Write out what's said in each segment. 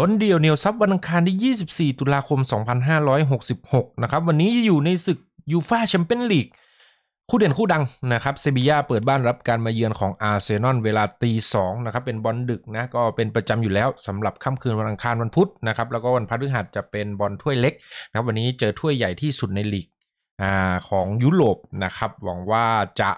บนเดียวเหนียวซับวันอังคารที่ 24 ตุลาคม 2566 นะครับ วันนี้อยู่ในศึกยูฟาแชมเปี้ยนลีกคู่เด่นคู่ดังนะครับเซบียาเปิดบ้านรับการมาเยือนของอาร์เซนอลเวลาตีสองนะครับเป็นบอลดึกนะก็เป็นประจำอยู่แล้วสำหรับค่ำคืนวันอังคารวันพุธนะครับแล้วก็วันพฤหัสจะเป็นบอลถ้วยเล็กนะครับวันนี้เจอถ้วยใหญ่ที่สุดในลีกอของยุโรปนะครับหวังว่าจะ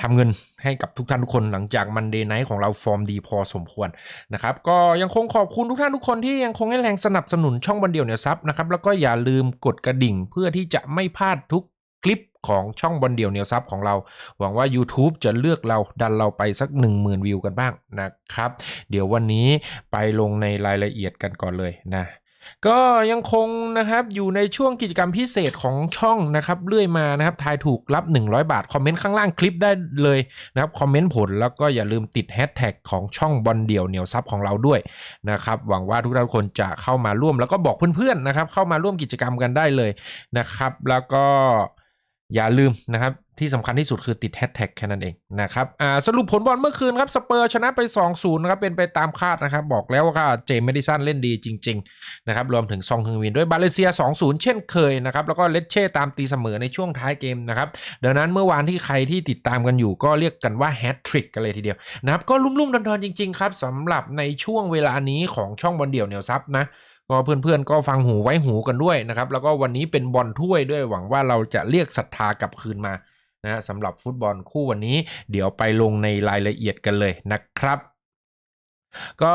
ทำเงินให้กับทุกท่านทุกคนหลังจากมันเดย์ไนท์ของเราฟอร์มดีพอสมควรนะครับก็ยังคงขอบคุณทุกท่านทุกคนที่ยังคงให้แรงสนับสนุนช่องบันเดียวเนี่ยซับนะครับแล้วก็อย่าลืมกดกระดิ่งเพื่อที่จะไม่พลาดทุกคลิปของช่องบอลเดียวเนียวซับของเรา หวังว่า YouTube จะเลือกเราดันเราไปสัก 1 0,000 วิวกันบ้างนะครับ เดี๋ยววันนี้ไปลงในรายละเอียดกันก่อนเลยนะ ก็ยังคงนะครับอยู่ในช่วงกิจกรรมพิเศษของช่องนะครับเรื่อยมานะครับทายถูกรับ 100 บาท คอมเมนต์ข้างล่างคลิปได้เลยนะครับคอมเมนต์ผลแล้วก็อย่าลืมติดแฮชแท็กของช่องบอลเดี่ยวเหนียวซับของเราด้วยนะครับหวังว่าทุกท่านคนจะเข้ามาร่วมแล้วก็บอกเพื่อนๆนะครับเข้ามาร่วมกิจกรรมกันได้เลยนะครับ แล้วก็ อย่าลืมนะครับที่สำคัญที่สุดคือติดแฮชแท็กแค่นั้นเองนะครับอ่าสรุปผลบอลเมื่อคืนครับสเปอร์ชนะไป 2-0นะครับเป็นไปตามคาดนะครับบอกแล้วว่าเจมส์เมดิสันเล่นดีจริงๆนะครับรวมถึงซองฮึงวินด้วยบาเลเซีย 2-0 เช่นเคยนะครับแล้วก็เลดเช่ตามตีเสมอในช่วงท้ายเกมนะครับดังนั้นเมื่อวานที่ใครที่ติดตามกันอยู่ก็เรียกกันว่าแฮตทริกกันเลยทีเดียวนะครับก็ลุ่มๆดอนๆจริงๆครับสำหรับในช่วงเวลานี้ของช่องบอลเดี่ยวเหนียวซับนะ ก็เพื่อนๆก็ฟังหูไว้หูกันด้วยนะครับ แล้วก็วันนี้เป็นบอลถ้วยด้วยหวังว่าเราจะเรียกศรัทธากลับคืนมานะสำหรับฟุตบอลคู่วันนี้ เดี๋ยวไปลงในรายละเอียดกันเลยนะครับก็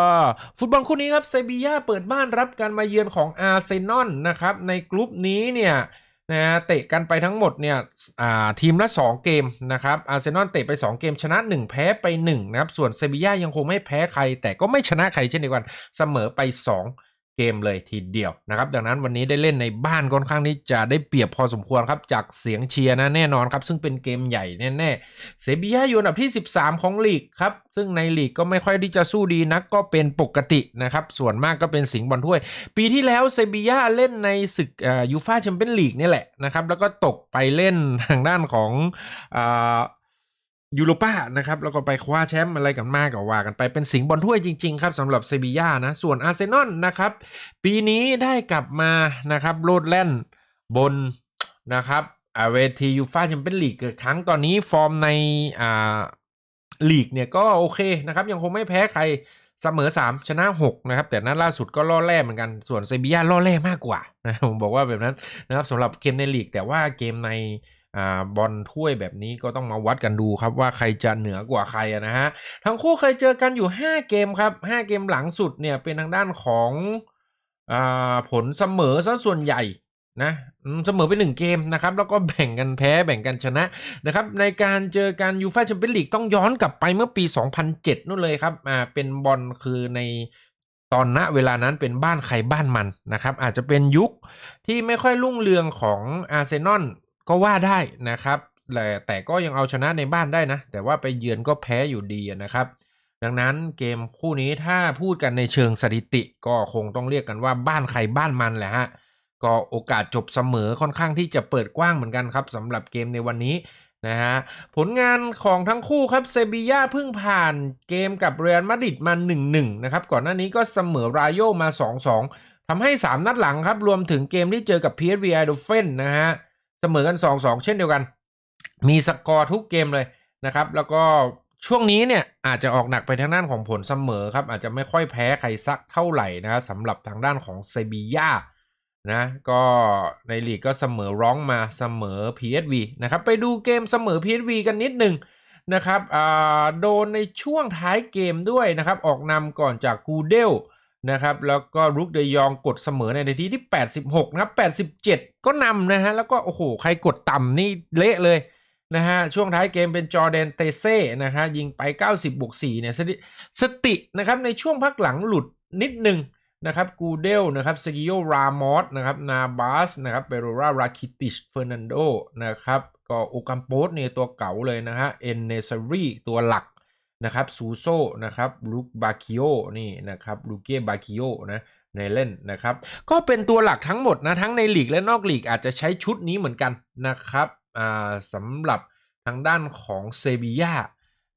ฟุตบอลคู่นี้ครับเซบียาเปิดบ้านรับการมาเยือนของอาร์เซนอลนะครับในกลุ่มนี้เนี่ยนะเตะกันไปทั้งหมดเนี่ยทีมละ 2 เกมนะครับอาร์เซนอลเตะไป 2 เกมชนะ 1 แพ้ไป1นะครับส่วนเซบียายังคงไม่แพ้ใคร แต่ก็ไม่ชนะใครเช่นเดียวกันเสมอไป 2 เกมเลยทีเดียวนะครับดังนั้นวันนี้ได้เล่นในบ้านค่อนข้างที่จะได้เปรียบพอสมควรครับจากเสียงเชียร์นะแน่นอนครับซึ่งเป็นเกมใหญ่แน่ๆเซบียาอยู่อันดับที่ 13 ของลีกครับซึ่งในลีกก็ไม่ค่อยที่จะสู้ดีนักก็เป็นปกตินะครับส่วนมากก็เป็นสิงห์บอลถ้วย ปีที่แล้วเซบียาเล่นในศึกยูฟาแชมเปี้ยนลีกนี่แหละนะครับแล้วก็ตกไปเล่นทางด้านของอ ยูโรป้านะครับแล้วก็ไปคว้าแชมป์อะไรกันมากกว่ากันไปเป็นสิงห์บอลถ้วยจริง ๆ ครับสำหรับเซบีย่านะ ส่วนอาร์เซนอลนะครับ ปีนี้ได้กลับมานะครับโลดแล่นบนนะครับเวทียูฟ่าแชมเปี้ยนลีกเกิดครั้งตอนนี้ฟอร์มในอ่าลีกเนี่ยก็โอเคนะครับ ยังคงไม่แพ้ใครเสมอ 3 ชนะ 6 นะครับ แต่นัดล่าสุดก็ล่อแร่เหมือนกันส่วนเซบีย่าล่อแร่มากกว่านะผมบอกว่าแบบนั้นนะครับสำหรับเกมในลีกแต่ว่าเกมใน บอลถ้วยแบบนี้ก็ต้องมาวัดกันดูครับว่าใครจะเหนือกว่าใครนะฮะทั้งคู่เคยเจอกันอยู่ 5 เกมครับ 5 เกมหลังสุดเนี่ยเป็นทางด้านของอผลเสมอซะส่วนใหญ่นะเสมอไปหนึ่งเกมนะครับแล้วก็แบ่งกันแพ้แบ่งกันชนะนะครับในการเจอกันยูฟ่าแชมเปี้ยนลีกต้องย้อนกลับไปเมื่อปี 2007นู่นเลยครับอ่าเป็นบอลคือในตอนณเวลานั้นเป็นบ้านใครบ้านมันนะครับอาจจะเป็นยุคที่ไม่ค่อยรุ่งเรืองของอาร์เซนอล ก็ว่าได้นะครับแต่แต่ก็ยังเอาชนะในบ้านได้นะ แต่ว่าไปเยือนก็แพ้อยู่ดีนะครับ ดังนั้นเกมคู่นี้ถ้าพูดกันในเชิงสถิติ ก็คงต้องเรียกกันว่าบ้านใครบ้านมันแหละฮะก็โอกาสจบเสมอค่อนข้างที่จะเปิดกว้างเหมือนกันครับสำหรับเกมในวันนี้นะฮะผลงานของทั้งคู่ครับเซบีย่าเพิ่งผ่านเกมกับเรอัลมาดริดมา 1-1 นะครับ ก่อนหน้านี้ก็เสมอรายโยมา 2-2ทำให้ 3 นัดหลังครับ รวมถึงเกมที่เจอกับ PSV Eindhoven นะฮะ เสมอกัน 2-2 เช่นเดียวกัน มีสกอร์ทุกเกมเลยนะครับ แล้วก็ช่วงนี้เนี่ยอาจจะออกหนักไปทางด้านของผลเสมอครับ อาจจะไม่ค่อยแพ้ใครสักเท่าไหร่นะสำหรับทางด้านของเซบีย่านะก็ในลีกก็เสมอร้องมาเสมอ PSV นะครับไปดูเกมเสมอ PSV กันนิดหนึ่งนะครับโดนในช่วงท้ายเกมด้วยนะครับ ออกนำก่อนจากกูเดล นะครับแล้วก็รุกเดยองกดเสมอในนาทีที่ 86 นะครับ 87 ก็นำนะฮะแล้วก็โอ้โหใครกดต่ำนี่เละเลยนะฮะช่วงท้ายเกมเป็นจอแดนเตเซ่นะฮะยิงไป 90บวก4เนี่ยสตินะครับในช่วงพักหลังหลุดนิดนึงนะครับกูเดลนะครับซกิโยรามอสนะครับนาบาสนะครับเบโรราราคิติชเฟอร์นันโดนะครับก็โอกัมโปสเนี่ยตัวเก่าเลยนะฮะเอนเนซารีตัวหลัก นะครับซูโซนะครับลูกบาคิโอนี่นะครับลูเก้บาคิโอนะในเล่นนะครับ ก็เป็นตัวหลักทั้งหมดนะ ทั้งในลีกและนอกลีกอาจจะใช้ชุดนี้เหมือนกันนะครับอ่าสำหรับทางด้านของเซบียา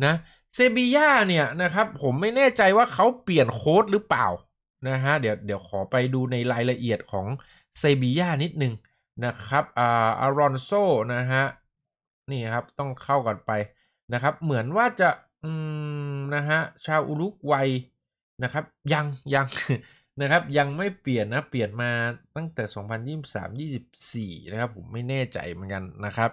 นะเซบียาเนี่ยนะครับผมไม่แน่ใจว่าเขาเปลี่ยนโค้ดหรือเปล่านะฮะเดี๋ยวเดี๋ยวขอไปดูในรายละเอียดของเซบีย่านิดนึงนะครับอ่าอารอนโซนะฮะนี่ครับต้องเข้ากันไปนะครับเหมือนว่าจะ อืม นะฮะ ชาวอุรุกวัยนะครับ ยังยัง นะครับ ยังไม่เปลี่ยนนะ เปลี่ยนมาตั้งแต่ 2023-24 นะครับ ผมไม่แน่ใจเหมือนกันนะครับ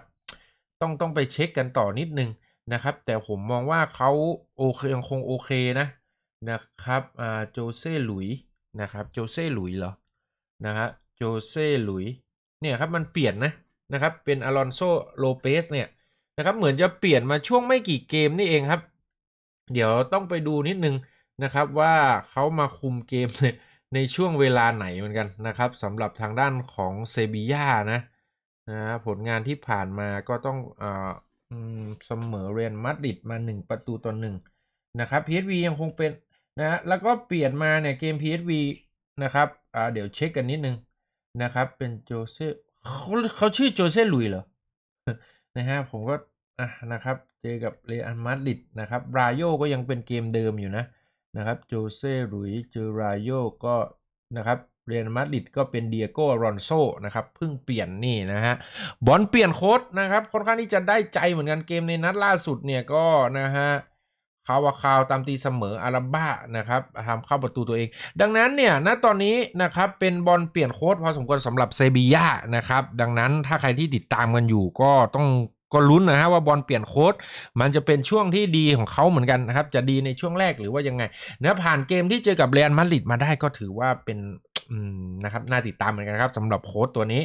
ต้องต้องไปเช็คกันต่อนิดนึงนะครับ แต่ผมมองว่าเขาโอเคยังคงโอเคนะนะครับอ่าโจเซ่หลุยนะครับโจเซ่หลุยเหรอนะฮะโจเซ่หลุยเนี่ยครับมันเปลี่ยนนะนะครับเป็นอลอนโซโลเปสเนี่ยนะครับเหมือนจะเปลี่ยนมาช่วงไม่กี่เกมนี่เองครับ เดี๋ยวต้องไปดูนิดนึงนะครับว่าเขามาคุมเกมในช่วงเวลาไหนเหมือนกันนะครับสำหรับทางด้านของเซบีย่านะนะผลงานที่ผ่านมาก็ต้องอ่าอืมเสมอเรอัลมาดริดมา 1 ประตูต่อหนึ่งนะครับ PSV ยังคงเป็นนะแล้วก็เปลี่ยนมาเนี่ยเกม PSV นะครับอ่าเดี๋ยวเช็คกันนิดนึงนะครับเป็นโจเซ่เขาเขาชื่อโจเซ่ลุยเหรอนะฮะผมก็อะนะครับ เจอกับเรอัลมาดริดนะครับราโยก็ยังเป็นเกมเดิมอยู่นะนะครับโจเซ่หลุยเจอราโยก็นะครับเรอัลมาดริดก็เป็นเดียโก้รอนโซนะครับเพิ่งเปลี่ยนนี่นะฮะบอลเปลี่ยนโค้ดนะครับค่อนข้างที่จะได้ใจเหมือนกันเกมในนัดล่าสุดเนี่ยก็นะฮะคาวาคาวตามตีเสมออาราบ้านะครับทำเข้าประตูตัวเอง ดังนั้นเนี่ยณตอนนี้นะครับเป็นบอลเปลี่ยนโค้ดพอสมควรสำหรับเซบีย่านะครับดังนั้นถ้าใครที่ติดตามกันอยู่ก็ต้อง ก็ลุ้นนะฮะว่าบอลเปลี่ยนโค้ดมันจะเป็นช่วงที่ดีของเขาเหมือนกันนะครับ จะดีในช่วงแรกหรือว่ายังไงเนะผ่านเกมที่เจอกับเรอัลมาดริดมาได้ก็ถือว่าเป็นนะครับน่าติดตามเหมือนกันครับสำหรับโค้ดตัวนี้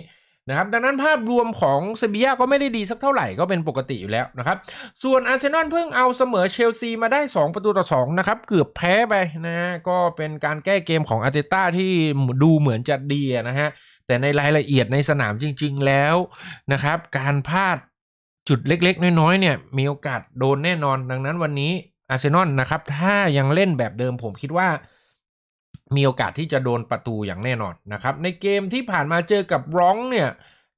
นะครับดังนั้นภาพรวมของเซบียาก็ไม่ได้ดีสักเท่าไหร่ก็เป็นปกติอยู่แล้วนะครับ ส่วนอาร์เซนอลเพิ่งเอาเสมอเชลซีมาได้ 2 ประตูต่อ2นะครับ เกือบแพ้ไปนะฮะก็เป็นการแก้เกมของอาร์เตต้าที่ดูเหมือนจะดีนะฮะ แต่ในรายละเอียดในสนามจริง ๆแล้วนะครับ การพลาด จุดเล็กๆ น้อยๆเนี่ยมีโอกาสโดนแน่นอนดังนั้นวันนี้อาร์เซนอลนะครับ ถ้ายังเล่นแบบเดิมผมคิดว่า มีโอกาสที่จะโดนประตูอย่างแน่นอนนะครับ ในเกมที่ผ่านมาเจอกับร้องเนี่ย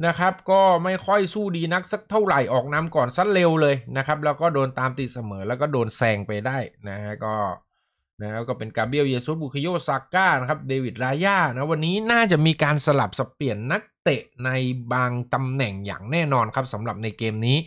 นะครับ ก็ไม่ค่อยสู้ดีนักสักเท่าไหร่ออกนำก่อนซัดเร็วเลยนะครับ แล้วก็โดนตามตีเสมอแล้วก็โดนแซงไปได้นะฮะก็ นะครับก็เป็นกาเบรียลเยซุสบุคโยซาก้านะครับเดวิดรายานะวันนี้น่าจะมีการสลับสับเปลี่ยนนักเตะในบางตำแหน่งอย่างแน่นอนครับสำหรับในเกมนี้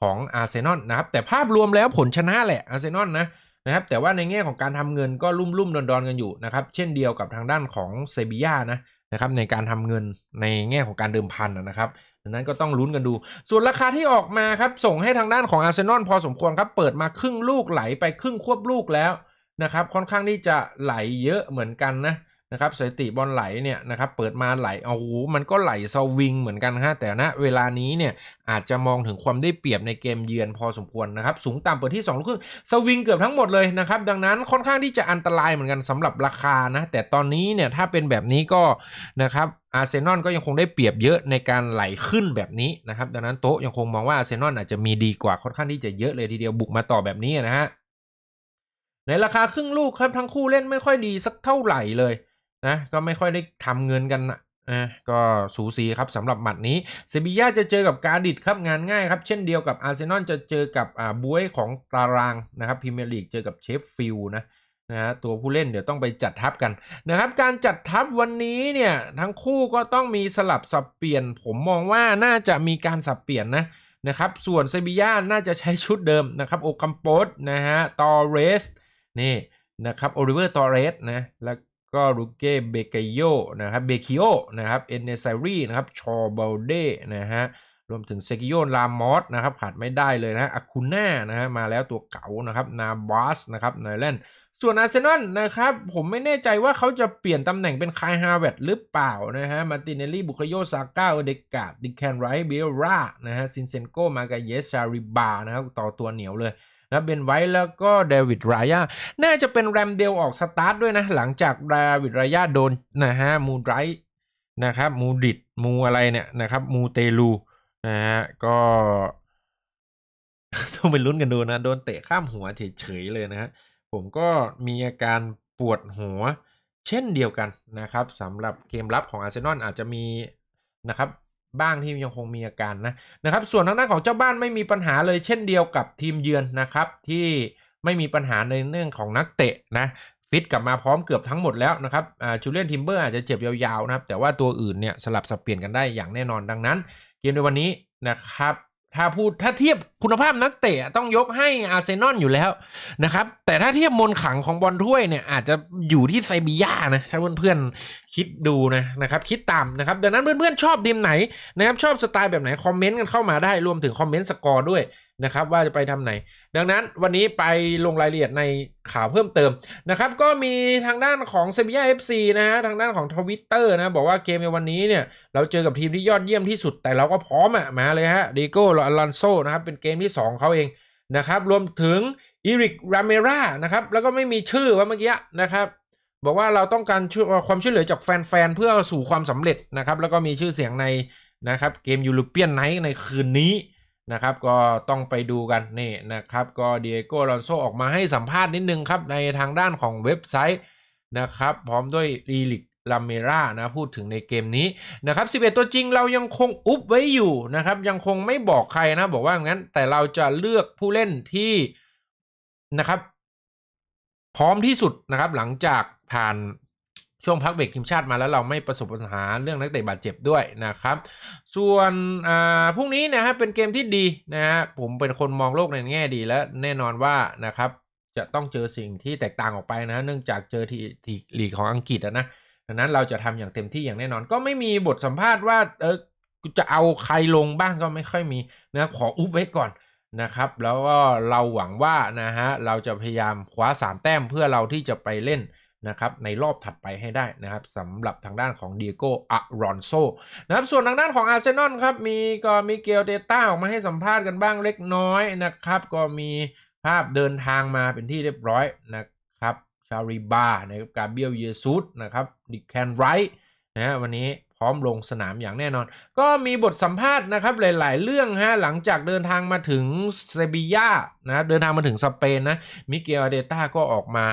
ของอาร์เซนอลนะครับแต่ภาพรวมแล้วผลชนะแหละอาร์เซนอลนะนะครับแต่ว่าในแง่ของการทำเงินก็ลุ่มๆดอนๆกันอยู่นะครับเช่นเดียวกับทางด้านของเซบีย่านะนะครับในการทำเงินในแง่ของการเดิมพันนะครับดังนั้นก็ต้องลุ้นกันดู ส่วนราคาที่ออกมาครับส่งให้ทางด้านของอาร์เซนอลพอสมควรครับเปิดมาครึ่งลูกไหลไปครึ่งควบลูกแล้ว นะครับค่อนข้างที่จะไหลเยอะเหมือนกันนะนะครับสถิติบอลไหลเนี่ยนะครับเปิดมาไหลโอ้โหมันก็ไหลสวิงเหมือนกันฮะแต่ณเวลานี้เนี่ยอาจจะมองถึงความได้เปรียบในเกมเยือนพอสมควรนะครับสูงต่ำเปิดที่2ลูกครึ่งสวิงเกือบทั้งหมดเลยนะครับดังนั้นค่อนข้างที่จะอันตรายเหมือนกันสำหรับราคานะแต่ตอนนี้เนี่ยถ้าเป็นแบบนี้ก็นะครับอาร์เซนอลก็ยังคงได้เปรียบเยอะในการไหลขึ้นแบบนี้นะครับดังนั้นโต๊ะยังคงมองว่าอาร์เซนอลอาจจะมีดีกว่าค่อนข้างที่จะเยอะเลยทีเดียวบุกมาต่อแบบนี้นะฮะ ในราคาครึ่งลูกครับทั้งคู่เล่นไม่ค่อยดีสักเท่าไหร่เลยนะก็ไม่ค่อยได้ทำเงินกันนะนะก็สูสีครับสำหรับหมัดนี้เซบีย่าจะเจอกับกาดิดครับงานง่ายครับ เช่นเดียวกับอาร์เซนอลจะเจอกับอ่าบุ้ยของตารางนะครับพรีเมียร์ลีกเจอกับเชฟฟิลด์นะนะฮะตัวผู้เล่นเดี๋ยวต้องไปจัดทัพกันนะครับการจัดทัพวันนี้เนี่ยทั้งคู่ก็ต้องมีสลับสับเปลี่ยน ผมมองว่าน่าจะมีการสับเปลี่ยนนะนะครับส่วนเซบีย่าน่าจะใช้ชุดเดิมนะครับโอคัมโปสนะฮะตอเรส นี่นะครับโอลิเวอร์ตอเรสนะแล้วก็รูเก้เบเกโยนะครับเบคิโอนะครับเอนเนซารีนะครับชอเบลเดนะฮะรวมถึงเซกิโยนลามอสนะครับขาดไม่ได้เลยนะอาคูน่านะฮะมาแล้วตัวเก๋านะครับนาบาสนะครับไนแลนด์ส่วนอาร์เซนอลนะครับผมไม่แน่ใจว่าเขาจะเปลี่ยนตำแหน่งเป็นคายฮาเวตหรือเปล่านะฮะมาติเนลลี่บุคโยซาก้าเดกาดดิแคนไรเบลรานะฮะซินเซนโกมากาเยสชาริบานะครับต่อตัวเหนียวเลย นะเบนไว้แล้วก็เดวิดรายาน่าจะเป็นแรมเดลออกสตาร์ทด้วยนะ หลังจากเดวิดรายาโดนนะฮะมูไดรนะครับมูดิดมูอะไรเนี่ยนะครับมูเตลูนะฮะก็ต้องไปลุ้นกันดูนะโดนเตะข้ามหัวเฉยๆเลยนะฮะผมก็มีอาการปวดหัวเช่นเดียวกันนะครับสำหรับเกมรับของอาร์เซนอลอาจจะมีนะครับ บ้างที่ยังคงมีอาการนะนะครับ ส่วนทางด้านของเจ้าบ้านไม่มีปัญหาเลยเช่นเดียวกับทีมเยือนนะครับ ที่ไม่มีปัญหาในเรื่องของนักเตะนะฟิตกลับมาพร้อมเกือบทั้งหมดแล้วนะครับจูเลียนทิมเบอร์อาจจะเจ็บยาวๆนะครับ แต่ว่าตัวอื่นเนี่ยสลับสับเปลี่ยนกันได้อย่างแน่นอนดังนั้น เกมในวันนี้นะครับ ถ้าพูดถ้าเทียบคุณภาพนักเตะต้องยกให้อาร์เซนอลอยู่แล้วนะครับ แต่ถ้าเทียบมนขังของบอลถ้วยเนี่ย อาจจะอยู่ที่ไซบียานะ ถ้าเพื่อนๆคิดดูนะนะครับ คิดตามนะครับ ดังนั้นเพื่อนๆชอบทีมไหนนะครับ ชอบสไตล์แบบไหน คอมเมนต์กันเข้ามาได้รวมถึงคอมเมนต์สกอร์ด้วย นะครับว่าจะไปทำไหน ดังนั้นวันนี้ไปลงรายละเอียดในข่าวเพิ่มเติมนะครับก็มีทางด้านของเซบีย่าเอฟซีนะฮะทางด้านของทวิตเตอร์นะบอกว่าเกมในวันนี้เนี่ยเราเจอกับทีมที่ยอดเยี่ยมที่สุด แต่เราก็พร้อมอะมาเลยฮะดิโก้ลอลันโซนะครับเป็นเกมที่ 2เขาเองนะครับรวมถึงอีริกราเมรานะครับแล้วก็ไม่มีชื่อว่าเมื่อกี้นะครับบอกว่าเราต้องการช่วยความช่วยเหลือจากแฟนๆ เพื่อสู่ความสำเร็จนะครับแล้วก็มีชื่อเสียงในนะครับเกมยูโรเปียนไนท์ในคืนนี้ นะครับก็ต้องไปดูกันนี่นะครับก็เดียโก้ลอนโซออกมาให้สัมภาษณ์นิดนึงครับในทางด้านของเว็บไซต์นะครับพร้อมด้วยอีริกลาเมรานะพูดถึงในเกมนี้นะครับ11 ตัวจริงเรายังคงอุบไว้อยู่นะครับยังคงไม่บอกใครนะบอกว่างั้นแต่เราจะเลือกผู้เล่นที่นะครับ พร้อมที่สุดนะครับหลังจากผ่าน ช่วงพักเบรกทีมชาติมาแล้วเราไม่ประสบปัญหาเรื่องนักเตะบาดเจ็บด้วยนะครับ ส่วนอ่าพรุ่งนี้นะฮะเป็นเกมที่ดีนะฮะผมเป็นคนมองโลกในแง่ดีและแน่นอนว่านะครับจะต้องเจอสิ่งที่แตกต่างออกไปนะฮะเนื่องจากเจอที่ที่ลีกของอังกฤษนะดังนั้นเราจะทำอย่างเต็มที่อย่างแน่นอน ก็ไม่มีบทสัมภาษณ์ว่าเออจะเอาใครลงบ้างก็ไม่ค่อยมีนะขออุบไว้ก่อนนะครับ แล้วก็เราหวังว่านะฮะเราจะพยายามคว้าสามแต้มเพื่อเราที่จะไปเล่น นะครับในรอบถัดไปให้ได้นะครับสำหรับทางด้านของเดียโกอารอนโซนะครับส่วนทางด้านของอาร์เซนอลครับมีก็มีเกลเดต้าออกมาให้สัมภาษณ์กันบ้างเล็กน้อยนะครับก็มีภาพเดินทางมาเป็นที่เรียบร้อยนะครับชาริบานะครับกาเบียลเยซูสนะครับดิแคนไรท์นะฮะวันนี้พร้อมลงสนามอย่างแน่นอน ก็มีบทสัมภาษณ์นะครับหลาย ๆ เรื่องฮะหลังจากเดินทางมาถึงเซบีย่านะเดินทางมาถึงสเปนนะมิเกลอาเดต้าก็ออกมา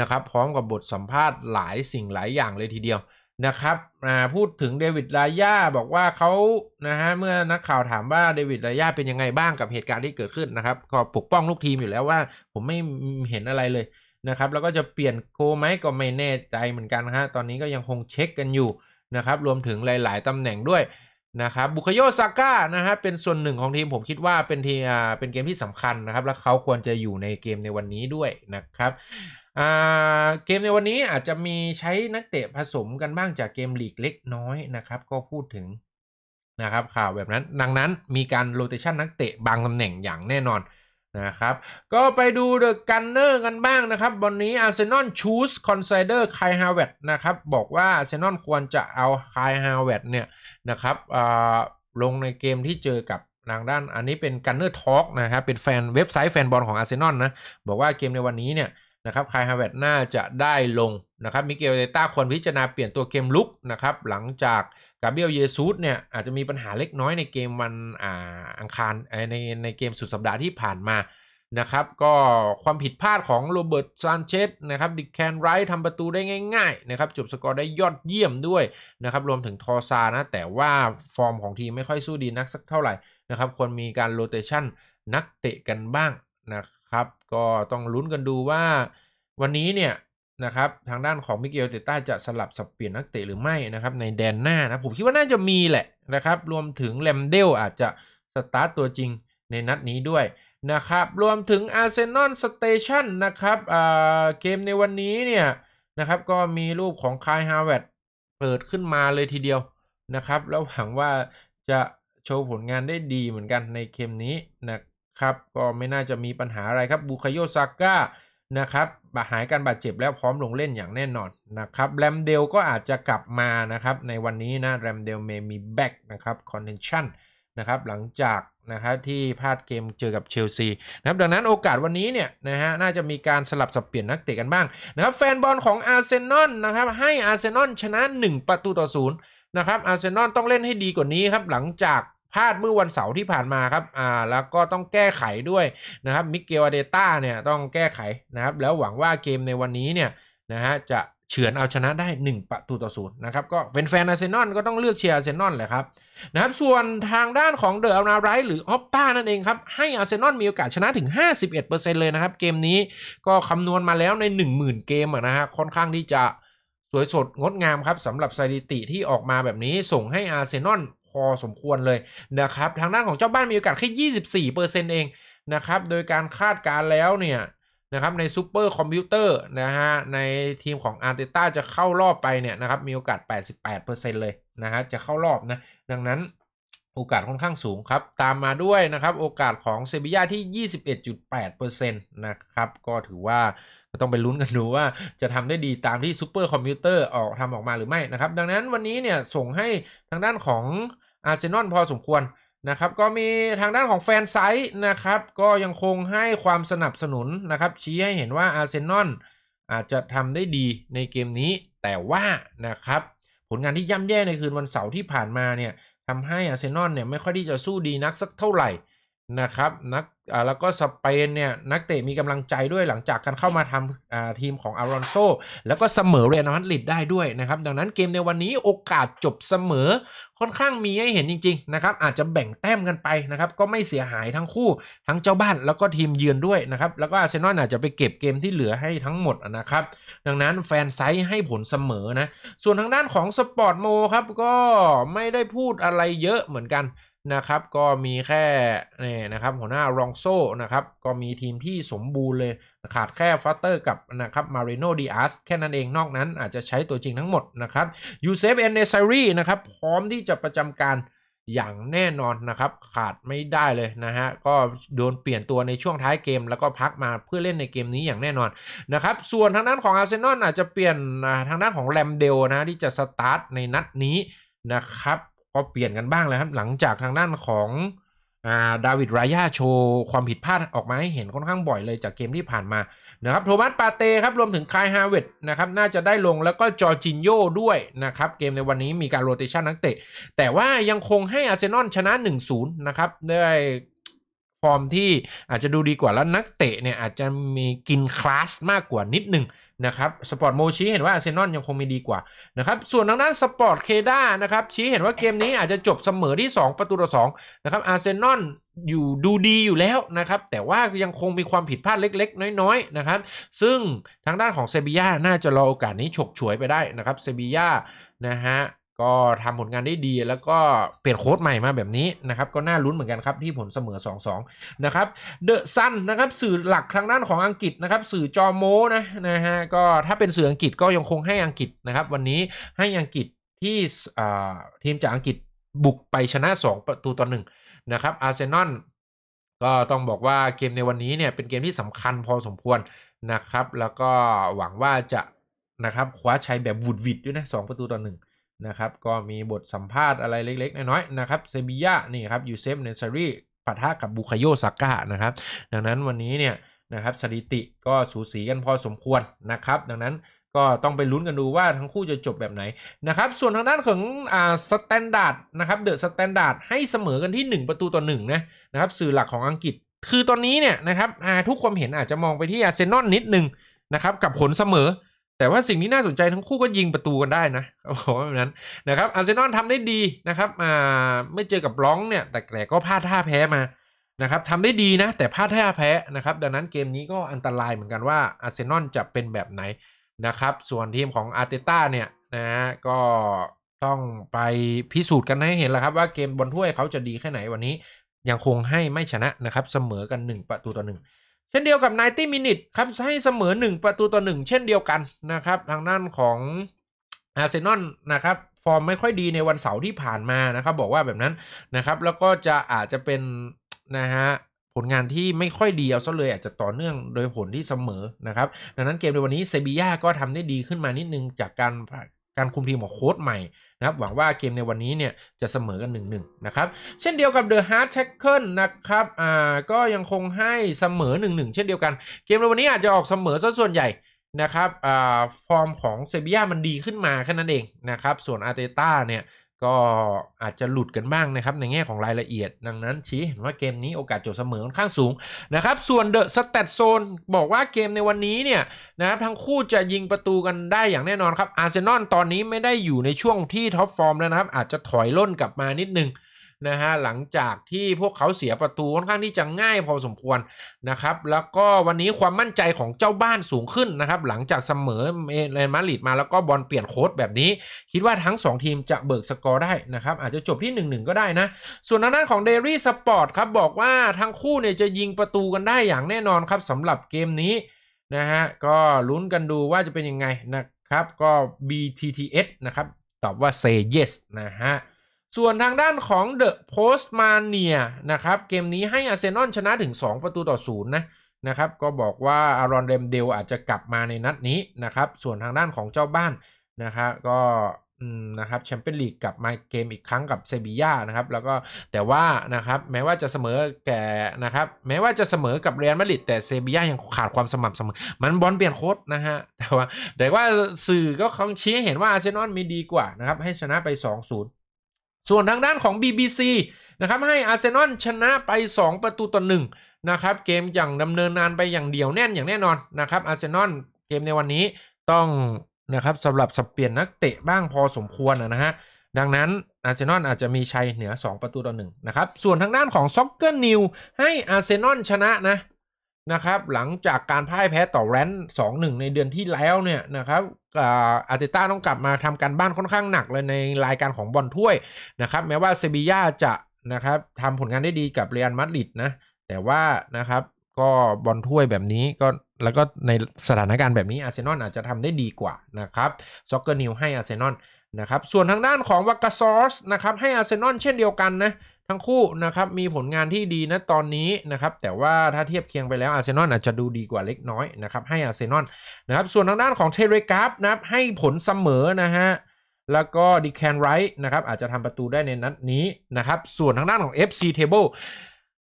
นะครับพร้อมกับบทสัมภาษณ์หลายสิ่งหลายอย่างเลยทีเดียวนะครับพูดถึงเดวิดลาย่าบอกว่าเขานะฮะเมื่อนักข่าวถามว่าเดวิดลาย่าเป็นยังไงบ้างกับเหตุการณ์ที่เกิดขึ้นนะครับ ก็ปกป้องลูกทีมอยู่แล้วว่า ผมไม่เห็นอะไรเลยนะครับ แล้วก็จะเปลี่ยนโกไหมก็ไม่แน่ใจเหมือนกันฮะตอนนี้ก็ยังคงเช็คกันอยู่นะครับ รวมถึงหลาย ๆตำแหน่งด้วยนะครับบุคโยซาก้านะฮะเป็นส่วนหนึ่งของทีมผมคิดว่าเป็นทีอ่าเป็นเกมที่สำคัญนะครับ และเขาควรจะอยู่ในเกมในวันนี้ด้วยนะครับ เกมในวันนี้อาจจะมีใช้นักเตะผสมกันบ้างจากเกมลีกเล็กน้อยนะครับ ก็พูดถึงนะครับข่าวแบบนั้นดังนั้นมีการโรเตชันนักเตะบางตำแหน่งอย่างแน่นอนนะครับ ก็ไปดูเดอะกันเนอร์กันบ้างนะครับวันนี้อาร์เซนอลชูสคอนไซเดอร์ไคฮาวเวตนะครับ บอกว่าอาร์เซนอลควรจะเอาไคฮาวเวตเนี่ยนะครับลงในเกมที่เจอกับทางด้านอันนี้เป็นกันเนอร์ทอล์กนะครับ เป็นแฟนเว็บไซต์แฟนบอลของอาร์เซนอลนะ บอกว่าเกมในวันนี้เนี่ย นะครับไคฮาเวตน่าจะได้ลงนะครับมิเกลเดต้าควรพิจารณาเปลี่ยนตัวเกมลุกนะครับหลังจากกาเบียลเยซูสเนี่ยอาจจะมีปัญหาเล็กน้อยในเกมวันอ่าอังคารในในเกมสุดสัปดาห์ที่ผ่านมานะครับก็ความผิดพลาดของโรเบิร์ตซานเชสนะครับดิแคนไรท์ทำประตูได้ง่ายๆนะครับจบสกอร์ได้ยอดเยี่ยมด้วยนะครับรวมถึงทอซานะแต่ว่าฟอร์มของทีมไม่ค่อยสู้ดีนักสักเท่าไหร่นะครับควรมีการโรเตชันนักเตะกันบ้างนะครับ ก็ต้องลุ้นกันดูว่าวันนี้เนี่ยนะครับทางด้านของมิเกลเตต้าจะสลับสับเปลี่ยนนักเตะหรือไม่นะครับในแดนหน้านะผมคิดว่าน่าจะมีแหละนะครับรวมถึงแลมเดลอาจจะสตาร์ตตัวจริงในนัดนี้ด้วยนะครับรวมถึง Arsenal Station นะครับเกมในวันนี้เนี่ยนะครับก็มีรูปของคายฮาวเวตเปิดขึ้นมาเลยทีเดียวนะครับแล้วหวังว่าจะโชว์ผลงานได้ดีเหมือนกันในเกมนี้นะ ครับก็ไม่น่าจะมีปัญหาอะไรครับบุคโยซาก้านะครับบาหายการบาดเจ็บแล้วพร้อมลงเล่นอย่างแน่นอนนะครับแรมเดลก็อาจจะกลับมานะครับในวันนี้นะแรมเดลเมมีแบ็กนะครับคอนเทนชั่นนะครับหลังจากนะครับที่พลาดเกมเจอกับเชลซีนะครับดังนั้นโอกาสวันนี้เนี่ยนะฮะน่าจะมีการสลับสับเปลี่ยนนักเตะกันบ้างนะครับแฟนบอลของอาร์เซนอลนะครับให้อาร์เซนอลชนะ 1 ประตูต่อศูนย์นะครับอาร์เซนอลต้องเล่นให้ดีกว่านี้ครับหลังจาก พลาดเมื่อวันเสาร์ที่ผ่านมาครับ อ่า แล้วก็ต้องแก้ไขด้วยนะครับ มิเกลอเดต้าเนี่ยต้องแก้ไขนะครับ แล้วหวังว่าเกมในวันนี้เนี่ยนะฮะจะเฉือนเอาชนะได้ 1 ประตูต่อศูนย์นะครับ ก็เป็นแฟนอาร์เซนอลก็ต้องเลือกเชียร์อาร์เซนอลแหละครับนะครับ ส่วนทางด้านของเดอะอัลนาไรหรือออปต้านั่นเองครับ ให้อาร์เซนอลมีโอกาสชนะถึง 51%เลยนะครับ เกมนี้ก็คำนวณมาแล้วใน 10,000 เกมนะฮะค่อนข้างที่จะสวยสดงดงามครับสำหรับสถิติที่ออกมาแบบนี้ส่งให้อาร์เซนอล พอสมควรเลยนะครับทางด้านของเจ้าบ้านมีโอกาสแค่ 24%เองนะครับโดยการคาดการ์แล้วเนี่ยนะครับในซูเปอร์คอมพิวเตอร์นะฮะในทีมของอาร์เตต้าจะเข้ารอบไปเนี่ยนะครับมีโอกาส 88%เลยนะฮะจะเข้ารอบนะดังนั้นโอกาสค่อนข้างสูงครับ ตามมาด้วยนะครับโอกาสของเซบียาที่ 21.8%นะครับก็ถือว่า ก็ต้องไปลุ้นกันดูว่าจะทำได้ดีตามที่ซูเปอร์คอมพิวเตอร์ออกทำออกมาหรือไม่นะครับ ดังนั้นวันนี้เนี่ยส่งให้ทางด้านของอาร์เซนอลพอสมควรนะครับก็มีทางด้านของแฟนไซต์นะครับก็ยังคงให้ความสนับสนุนนะครับชี้ให้เห็นว่าอาร์เซนอลอาจจะทำได้ดีในเกมนี้ แต่ว่านะครับผลงานที่ย่ำแย่ในคืนวันเสาร์ที่ผ่านมาเนี่ยทำให้อาร์เซนอลเนี่ยไม่ค่อยที่จะสู้ดีนักสักเท่าไหร่ นะครับนักอ่าแล้วก็สเปนเนี่ยนักเตะมีกำลังใจด้วยหลังจากการเข้ามาทำอ่าทีมของอารอนโซแล้วก็เสมอเรอัลมาดริดได้ด้วยนะครับ ดังนั้นเกมในวันนี้โอกาสจบเสมอค่อนข้างมีให้เห็นจริงๆนะครับอาจจะแบ่งแต้มกันไปนะครับก็ไม่เสียหายทั้งคู่ทั้งเจ้าบ้านแล้วก็ทีมเยือนด้วยนะครับแล้วก็อาร์เซนอลอาจจะไปเก็บเกมที่เหลือให้ทั้งหมดนะครับ ดังนั้นแฟนไซต์ให้ผลเสมอนะส่วนทางด้านของสปอร์ตโมครับก็ไม่ได้พูดอะไรเยอะเหมือนกัน นะครับก็มีแค่นี่นะครับหัวหน้ารองโซนะครับก็มีทีมที่สมบูรณ์เลย ขาดแค่ฟัตเตอร์กับนะครับมาริโนดิอาสแค่นั้นเองนอกนั้นอาจจะใช้ตัวจริงทั้งหมดนะครับยูเซฟเอนเนซารีนะครับพร้อมที่จะประจำการอย่างแน่นอนนะครับขาดไม่ได้เลยนะฮะก็โดนเปลี่ยนตัวในช่วงท้ายเกม แล้วก็พักมาเพื่อเล่นในเกมนี้อย่างแน่นอนนะครับส่วนทางด้านของอาร์เซนอลอาจจะเปลี่ยนทางด้านของแรมเดลนะที่จะสตาร์ทในนัดนี้นะครับ ก็เปลี่ยนกันบ้างเลยครับหลังจากทางด้านของดาวิดรายาโชว์ความผิดพลาดออกมาให้เห็นค่อนข้างบ่อยเลยจากเกมที่ผ่านมานะครับโทมัสปาเต้ครับรวมถึงคายฮาเวตนะครับน่าจะได้ลงแล้วก็จอร์จินโยด้วยนะครับเกมในวันนี้มีการโรเตชันนักเตะ แต่ว่ายังคงให้อาร์เซนอลชนะ 1-0 นะครับด้วย ฟอร์มที่อาจจะดูดีกว่าแล้วนักเตะเนี่ยอาจจะมีกินคลาสมากกว่านิดหนึ่งนะครับสปอร์ตโมชี้เห็นว่าอาร์เซนอลยังคงมีดีกว่านะครับส่วนทางด้านสปอร์ตเคด้านะครับชี้เห็นว่าเกมนี้อาจจะจบเสมอที่ 2 ประตูต่อ2นะครับอาร์เซนอลอยู่ดูดีอยู่แล้วนะครับแต่ว่ายังคงมีความผิดพลาดเล็ก ๆ น้อยๆนะครับซึ่งทางด้านของเซบีย่าน่าจะรอโอกาสนี้ฉกฉวยไปได้นะครับเซบีย่านะฮะ ก็ทำผลงานได้ดีแล้วก็เปลี่ยนโค้ดใหม่มาแบบนี้นะครับ ก็น่าลุ้นเหมือนกันครับที่ผลเสมอ 2-2 นะครับเดอะซันนะครับสื่อหลักทางด้านของอังกฤษนะครับสื่อจอโมนะนะฮะก็ถ้าเป็นสื่ออังกฤษก็ยังคงให้อังกฤษนะครับ วันนี้ให้อังกฤษที่อ่าทีมจากอังกฤษบุกไปชนะ 2 ประตูต่อหนึ่งนะครับอาร์เซนอลก็ต้องบอกว่าเกมในวันนี้เนี่ยเป็นเกมที่สำคัญพอสมควรนะครับ แล้วก็หวังว่าจะนะครับคว้าชัยแบบวุดวิดด้วยนะสประตูต่อหนึ่ง นะครับก็มีบทสัมภาษณ์อะไรเล็ก ๆ น้อยๆนะครับเซบียานี่ครับยูเซฟเนซารีปะทะกับบุคโยซาก้านะครับ ดังนั้นวันนี้เนี่ยนะครับสถิติก็สูสีกันพอสมควรนะครับ ดังนั้นก็ต้องไปลุ้นกันดูว่าทั้งคู่จะจบแบบไหนนะครับ ส่วนทางด้านของอ่าสแตนดาร์ดนะครับเดอะสแตนดาร์ดให้เสมอกันที่ 1 ประตูต่อ1นะนะครับสื่อหลักของอังกฤษ คือตอนนี้เนี่ยนะครับทุกความเห็นอาจจะมองไปที่อาร์เซนอลนิดนึงนะครับกับผลเสมอ แต่ว่าสิ่งที่น่าสนใจทั้งคู่ก็ยิงประตูกันได้นะเขาบอกว่าแบบนั้นนะครับอาร์เซนอลทำได้ดีนะครับอ่าไม่เจอกับบล็องเนี่ยแต่แต่ก็พลาดท่าแพ้มานะครับทำได้ดีนะ แต่พลาดท่าแพ้นะครับ ดังนั้นเกมนี้ก็อันตรายเหมือนกันว่าอาร์เซนอลจะเป็นแบบไหนนะครับ ส่วนทีมของอาร์เตต้าเนี่ยนะฮะก็ต้องไปพิสูจน์กันให้เห็นแล้วครับว่าเกมบนถ้วยเขาจะดีแค่ไหนวันนี้ยังคงให้ไม่ชนะนะครับเสมอกัน 1 ประตูต่อ1 เช่นเดียวกับ 90 มินิทครับให้เสมอ 1 ประตูต่อ 1 เช่นเดียวกันนะครับ ทางด้านของอาร์เซนอลนะครับฟอร์มไม่ค่อยดีในวันเสาร์ที่ผ่านมานะครับ บอกว่าแบบนั้นนะครับ แล้วก็จะอาจจะเป็นนะฮะผลงานที่ไม่ค่อยดีเอาซะเลยอาจจะต่อเนื่องโดยผลที่เสมอนะครับ ดังนั้นเกมในวันนี้เซบีย่าก็ทำได้ดีขึ้นมานิดนึงจากการ การคุมทีมของโค้ชใหม่นะครับหวังว่าเกมในวันนี้เนี่ยจะเสมอกัน1นหนึ่งนะครับเช่นเดียวกับเดอะฮาร์ดแท็กเกิลนะครับอ่าก็ยังคงให้เสมอ1นหนึ่งเช่นเดียวกัน เกมในวันนี้อาจจะออกเสมอซะส่วนใหญ่นะครับอ่าฟอร์มของเซบียามันดีขึ้นมาแค่นั้นเองนะครับส่วนอาร์เตต้าเนี่ย ก็อาจจะหลุดกันบ้างนะครับในแง่ของรายละเอียด ดังนั้นชี้เห็นว่าเกมนี้โอกาสจบเสมอค่อนข้างสูงนะครับ ส่วนเดอะสแตทโซนบอกว่าเกมในวันนี้เนี่ยนะครับทั้งคู่จะยิงประตูกันได้อย่างแน่นอนครับอาร์เซนอลตอนนี้ไม่ได้อยู่ในช่วงที่ท็อปฟอร์มแล้วนะครับ อาจจะถอยล่นกลับมานิดนึง นะฮะหลังจากที่พวกเขาเสียประตูค่อนข้างที่จะง่ายพอสมควรนะครับแล้วก็วันนี้ความมั่นใจของเจ้าบ้านสูงขึ้นนะครับหลังจากเสมอเรอัลมาดริดมาแล้วก็บอลเปลี่ยนโค้ดแบบนี้ คิดว่าทั้ง 2 ทีมจะเบิกสกอร์ได้นะครับอาจจะจบที่ 1-1 ก็ได้นะ ส่วนทางด้านของเดรี่สปอร์ตครับบอกว่าทั้งคู่เนี่ยจะยิงประตูกันได้อย่างแน่นอนครับสำหรับเกมนี้นะฮะก็ลุ้นกันดูว่าจะเป็นยังไงนะครับก็ BTTS นะครับตอบว่า say yes นะฮะ ส่วนทางด้านของ The Postmania นะครับ เกมนี้ให้อาร์เซนอลชนะถึง 2 ประตูต่อศูนย์นะนะครับ ก็บอกว่าอารอนเดมเดลอาจจะกลับมาในนัดนี้นะครับ ส่วนทางด้านของเจ้าบ้านนะครับก็นะครับแชมเปี้ยนลีกกลับมาเกมอีกครั้งกับเซบีย่านะครับ แล้วก็แต่ว่านะครับแม้ว่าจะเสมอแก่นะครับ แม้ว่าจะเสมอกับเรอัลมาดริดแต่เซบีย่ายังขาดความสม่ำเสมอ มันบอลเปลี่ยนโค้ดนะฮะแต่ว่าแต่ว่าสื่อก็คงชี้เห็นว่าอาร์เซนอลมีดีกว่านะครับให้ชนะไป 2-0 ส่วนทางด้านของ BBC นะครับให้อาร์เซนอลชนะไป 2 ประตูต่อหนึ่งนะครับเกมอย่างดำเนินนานไปอย่างเดียวแน่นอย่างแน่นอนนะครับอาร์เซนอลเกมในวันนี้ต้องนะครับสำหรับสับเปลี่ยนนักเตะบ้างพอสมควรนะฮะดังนั้นอาร์เซนอลอาจจะมีชัยเหนือ 2 ประตูต่อหนึ่งนะครับส่วนทางด้านของซ็อกเกอร์นิวให้อาร์เซนอลชนะนะ นะครับหลังจากการพ่ายแพ้ต่อแรนสองหนึ่งในเดือนที่แล้วเนี่ยนะครับอาร์เตต้าต้องกลับมาทำการบ้านค่อนข้างหนักเลยในรายการของบอลถ้วยนะครับแม้ว่าเซบีย่าจะนะครับทำผลงานได้ดีกับเรอัลมาดริดนะแต่ว่านะครับก็บอลถ้วยแบบนี้ก็แล้วก็ในสถานการณ์แบบนี้อาร์เซนอลอาจจะทำได้ดีกว่านะครับซ็อกเกอร์นิวให้อาร์เซนอลนะครับส่วนทางด้านของวักกาซอสนะครับให้อาร์เซนอลเช่นเดียวกันนะ ทั้งคู่นะครับมีผลงานที่ดีนะตอนนี้นะครับแต่ว่าถ้าเทียบเคียงไปแล้วอาร์เซนอลอาจจะดูดีกว่าเล็กน้อยนะครับให้อาร์เซนอลนะครับส่วนทางด้านของเทเรกราฟนะครับให้ผลเสมอนะฮะแล้วก็ดีแคนไรท์นะครับอาจจะทำประตูได้ในนัดนี้นะครับส่วนทางด้านของ FC Table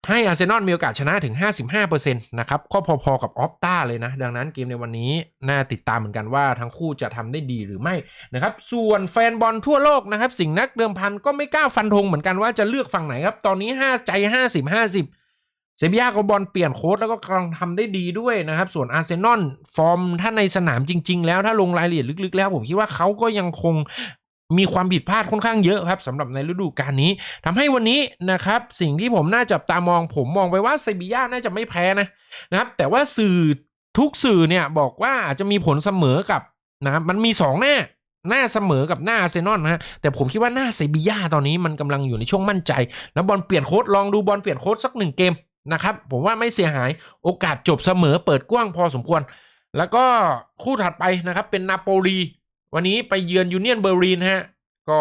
ให้อาร์เซนอลมีโอกาสชนะถึง 55%นะครับก็พอๆกับออฟตาเลยนะ ดังนั้นเกมในวันนี้ น่าติดตามเหมือนกันว่าทั้งคู่จะทำได้ดีหรือไม่นะครับ ส่วนแฟนบอลทั่วโลกนะครับ สิ่งนักเดิมพันก็ไม่กล้าฟันธงเหมือนกันว่าจะเลือกฝั่งไหนครับ ตอนนี้ 5 ใจ 50 50เซบีย่าก็บอลเปลี่ยนโค้ดแล้วก็กำลังทำได้ดีด้วยนะครับ ส่วนอาร์เซนอลฟอร์มถ้าในสนามจริง ๆ แล้วถ้าลงรายละเอียดลึกๆ แล้วผมคิดว่าเขาก็ยังคง มีความผิดพลาดค่อนข้างเยอะครับสำหรับในฤดูกาลนี้ทำให้วันนี้นะครับสิ่งที่ผมน่าจับตามอง ผมมองไปว่าเซบีย่าน่าจะไม่แพ้นะนะครับ แต่ว่าสื่อทุกสื่อเนี่ยบอกว่าอาจจะมีผลเสมอกับนะครับมันมี 2 หน้าหน้าเสมอกับหน้าเซนอลนะฮะแต่ผมคิดว่าหน้าเซบีย่าตอนนี้มันกำลังอยู่ในช่วงมั่นใจ แล้วบอลเปลี่ยนโค้ดลองดูบอลเปลี่ยนโค้ดสักหนึ่งเกมนะครับผมว่าไม่เสียหายโอกาสจบเสมอเปิดกว้างพอสมควร แล้วก็คู่ถัดไปนะครับเป็นนาโปลี วันนี้ไปเยือนยูเนียนเบอร์ลินฮะก็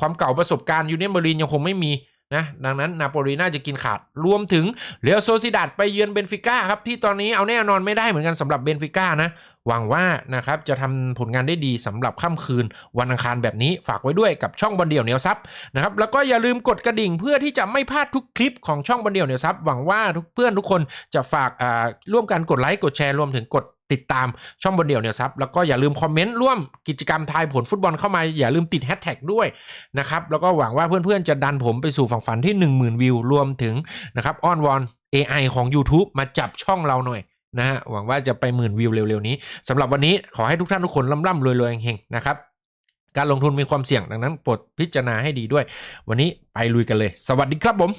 ความเก่าประสบการณ์ยูเนียนเบอร์ลินยังคงไม่มีนะดังนั้นนาโปลีน่าจะกินขาดรวมถึงเรอโซซิดัดไปเยือนเบนฟิก้าครับที่ตอนนี้เอาแน่นอนไม่ได้เหมือนกันสำหรับเบนฟิก้านะหวังว่านะครับจะทำผลงานได้ดีสำหรับค่ำคืนวันอังคารแบบนี้ฝากไว้ด้วยกับช่องบอลเดี่ยวเนียวซับนะครับแล้วก็อย่าลืมกดกระดิ่งเพื่อที่จะไม่พลาดทุกคลิปของช่องบอลเดี่ยวเนียวซับหวังว่าทุกเพื่อนทุกคนจะฝากอ่าร่วมกันกดไลค์กดแชร์รวมถึงกด ติดตามช่องบนเดี่ยวเนี่ยครับแล้วก็อย่าลืมคอมเมนต์ร่วมกิจกรรมทายผลฟุตบอลเข้ามา อย่าลืมติดแฮชแท็กด้วยนะครับแล้วก็หวังว่าเพื่อนๆจะดันผมไปสู่ฝั่งฝันที่ 10,000 วิวรวมถึงนะครับอ้อนวอน AI ของ YouTube มาจับช่องเราหน่อยนะฮะหวังว่าจะไปหมื่นวิวเร็วๆนี้สำหรับวันนี้ขอให้ทุกท่านทุกคนร่ำๆรวยๆเฮงๆนะครับการลงทุนมีความเสี่ยงดังนั้นโปรดพิจารณาให้ดีด้วย วันนี้ไปลุยกันเลย สวัสดีครับผม